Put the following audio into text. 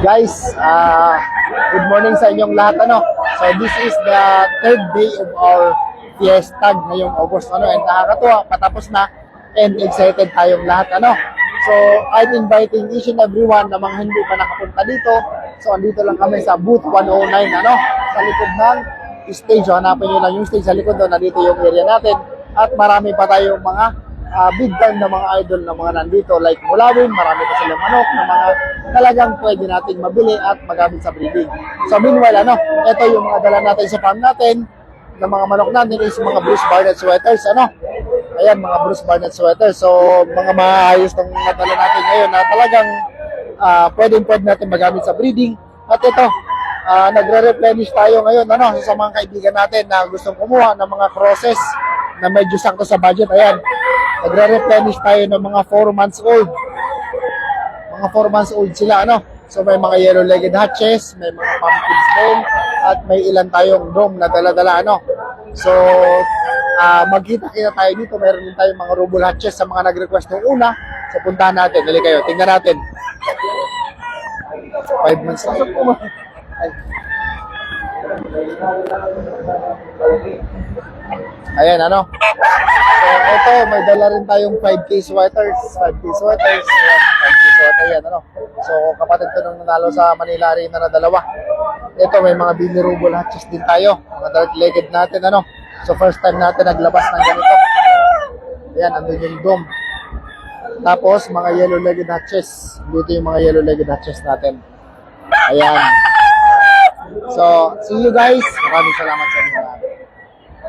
Guys, ah good morning sa inyong lahat ano. So this is the third day of our fiesta ngayong August ano and nakakatuwa patapos na and excited tayong lahat ano. So I'm inviting each and everyone na mga hindi pa nakapunta dito. So andito lang kami sa booth 109 ano sa likod ng stage. Hanapin nyo lang yung stage sa likod doon. Nandito yung area natin. At marami pa tayong mga ah, big time na mga idol na mga nandito like Mulawin, marami pa silang manok na mga talagang pwede nating mabili at magamit sa breeding. So meanwhile, ano, ito yung mga dala natin sa farm natin na mga manok natin is mga Bruce Barnett sweaters, ano. Ayan, mga Bruce Barnett sweaters. So, mga maayos ng nadala natin ngayon na talagang ah pwedeng pwede natin magamit sa breeding. At ito, ah nagre-replenish tayo ngayon ano, sa mga kaibigan natin na gustong kumuha ng mga crosses na medyo sakto sa budget. Ayan, nagre-replenish tayo ng mga 4 months old. Mga 4 months old sila, ano. So may mga yellow-legged hatches, may mga pumpkin bone, at may ilan tayong dome na dala-dala, ano. So, ah magkita-kita tayo dito. Meron din tayong mga rubble hatches sa mga nag-request ng una. So, puntahan natin. Dali kayo. Tingnan natin. 5 months na. Ay. Ayan, ano. Ito, may dala rin tayong 5K sweaters. 5K sweaters. Ayan, 5K sweater yan, ano. So, kapatid ko nung nanalo sa Manila Arena na dalawa. Ito, may mga binirubol hatches din tayo. Mga dark-legged natin, ano. So, first time natin naglabas ng ganito. Ayan, andun yung dome. Tapos, mga yellow-legged hatches. Dito yung mga yellow-legged hatches natin. Ayan. So, see you guys. Maraming salamat sa